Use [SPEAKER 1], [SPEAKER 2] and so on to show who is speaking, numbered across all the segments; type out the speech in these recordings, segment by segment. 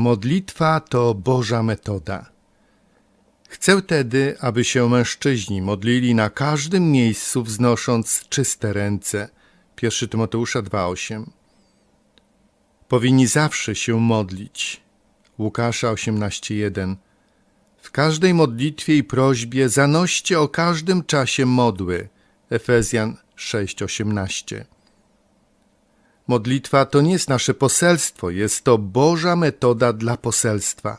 [SPEAKER 1] Modlitwa to Boża metoda. Chcę tedy, aby się mężczyźni modlili na każdym miejscu, wznosząc czyste ręce. 1 Tymoteusza 2,8 Powinni zawsze się modlić. Łukasza 18,1 W każdej modlitwie i prośbie zanoście o każdym czasie modły. Efezjan 6,18 Modlitwa to nie jest nasze poselstwo, jest to Boża metoda dla poselstwa.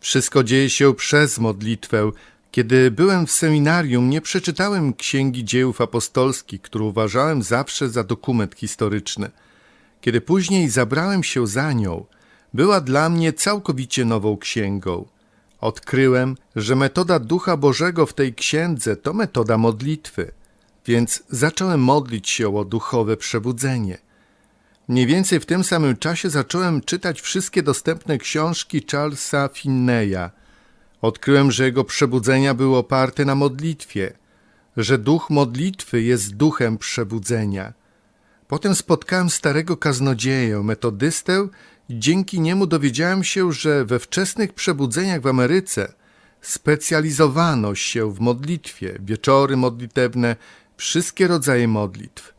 [SPEAKER 1] Wszystko dzieje się przez modlitwę. Kiedy byłem w seminarium, nie przeczytałem Księgi Dziejów Apostolskich, którą uważałem zawsze za dokument historyczny. Kiedy później zabrałem się za nią, była dla mnie całkowicie nową księgą. Odkryłem, że metoda Ducha Bożego w tej księdze to metoda modlitwy, więc zacząłem modlić się o duchowe przebudzenie. Mniej więcej w tym samym czasie zacząłem czytać wszystkie dostępne książki Charlesa Finneya. Odkryłem, że jego przebudzenia były oparte na modlitwie, że duch modlitwy jest duchem przebudzenia. Potem spotkałem starego kaznodzieję, metodystę i dzięki niemu dowiedziałem się, że we wczesnych przebudzeniach w Ameryce specjalizowano się w modlitwie, wieczory modlitewne, wszystkie rodzaje modlitw.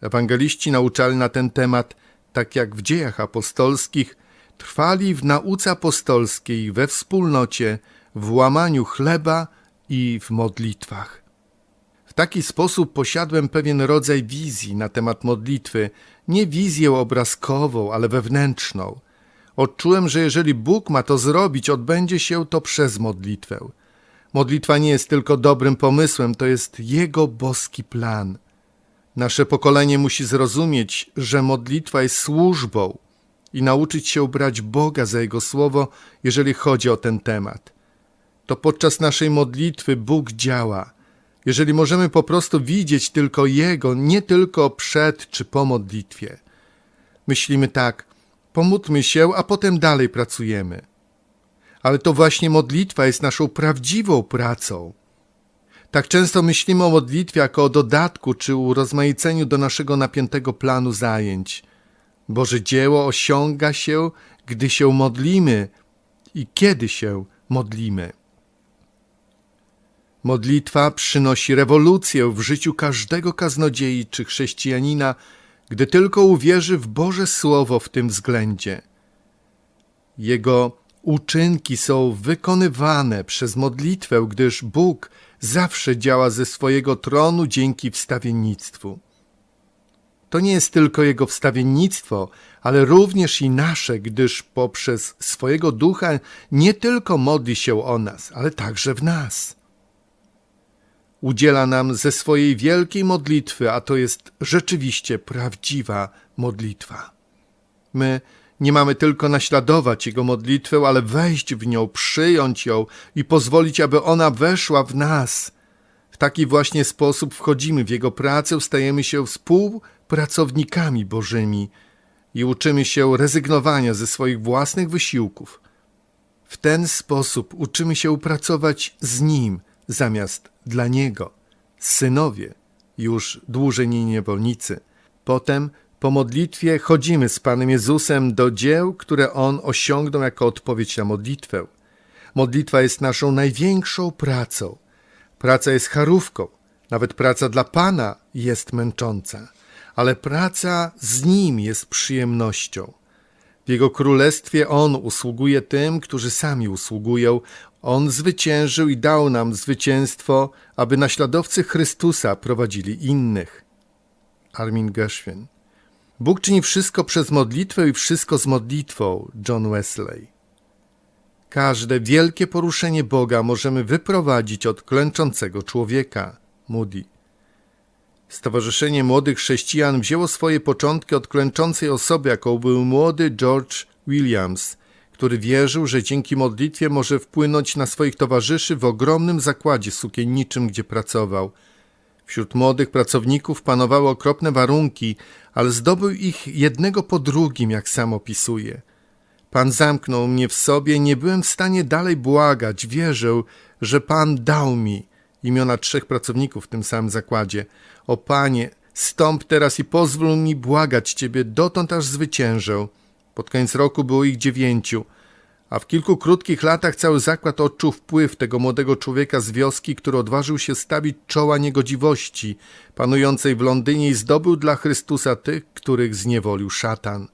[SPEAKER 1] Ewangeliści nauczali na ten temat, tak jak w dziejach apostolskich, trwali w nauce apostolskiej, we wspólnocie, w łamaniu chleba i w modlitwach. W taki sposób posiadłem pewien rodzaj wizji na temat modlitwy, nie wizję obrazkową, ale wewnętrzną. Odczułem, że jeżeli Bóg ma to zrobić, odbędzie się to przez modlitwę. Modlitwa nie jest tylko dobrym pomysłem, to jest Jego boski plan. Nasze pokolenie musi zrozumieć, że modlitwa jest służbą i nauczyć się brać Boga za Jego słowo, jeżeli chodzi o ten temat. To podczas naszej modlitwy Bóg działa. Jeżeli możemy po prostu widzieć tylko Jego, nie tylko przed czy po modlitwie. Myślimy tak, pomódlmy się, a potem dalej pracujemy. Ale to właśnie modlitwa jest naszą prawdziwą pracą. Tak często myślimy o modlitwie jako o dodatku czy urozmaiceniu do naszego napiętego planu zajęć. Boże dzieło osiąga się, gdy się modlimy i kiedy się modlimy. Modlitwa przynosi rewolucję w życiu każdego kaznodziei czy chrześcijanina, gdy tylko uwierzy w Boże Słowo w tym względzie. Jego uczynki są wykonywane przez modlitwę, gdyż Bóg zawsze działa ze swojego tronu dzięki wstawiennictwu. To nie jest tylko Jego wstawiennictwo, ale również i nasze, gdyż poprzez swojego ducha nie tylko modli się o nas, ale także w nas. Udziela nam ze swojej wielkiej modlitwy, a to jest rzeczywiście prawdziwa modlitwa. My nie mamy tylko naśladować Jego modlitwę, ale wejść w nią, przyjąć ją i pozwolić, aby ona weszła w nas. W taki właśnie sposób wchodzimy w Jego pracę, stajemy się współpracownikami Bożymi i uczymy się rezygnowania ze swoich własnych wysiłków. W ten sposób uczymy się pracować z Nim zamiast dla Niego. Synowie, już dłużej nie niewolnicy. Potem po modlitwie chodzimy z Panem Jezusem do dzieł, które On osiągnął jako odpowiedź na modlitwę. Modlitwa jest naszą największą pracą. Praca jest charówką. Nawet praca dla Pana jest męcząca, ale praca z Nim jest przyjemnością. W Jego królestwie On usługuje tym, którzy sami usługują. On zwyciężył i dał nam zwycięstwo, aby naśladowcy Chrystusa prowadzili innych. Armin Gershwin Bóg czyni wszystko przez modlitwę i wszystko z modlitwą. John Wesley. Każde wielkie poruszenie Boga możemy wyprowadzić od klęczącego człowieka. Moody. Stowarzyszenie Młodych Chrześcijan wzięło swoje początki od klęczącej osoby, jaką był młody George Williams, który wierzył, że dzięki modlitwie może wpłynąć na swoich towarzyszy w ogromnym zakładzie sukienniczym, gdzie pracował – Wśród młodych pracowników panowały okropne warunki, ale zdobył ich jednego po drugim, jak sam opisuje. Pan zamknął mnie w sobie, nie byłem w stanie dalej błagać, wierzył, że Pan dał mi imiona trzech pracowników w tym samym zakładzie. O Panie, stąp teraz i pozwól mi błagać Ciebie, dotąd aż zwyciężę. Pod koniec roku było ich dziewięciu. A w kilku krótkich latach cały zakład odczuł wpływ tego młodego człowieka z wioski, który odważył się stawić czoła niegodziwości panującej w Londynie i zdobył dla Chrystusa tych, których zniewolił szatan.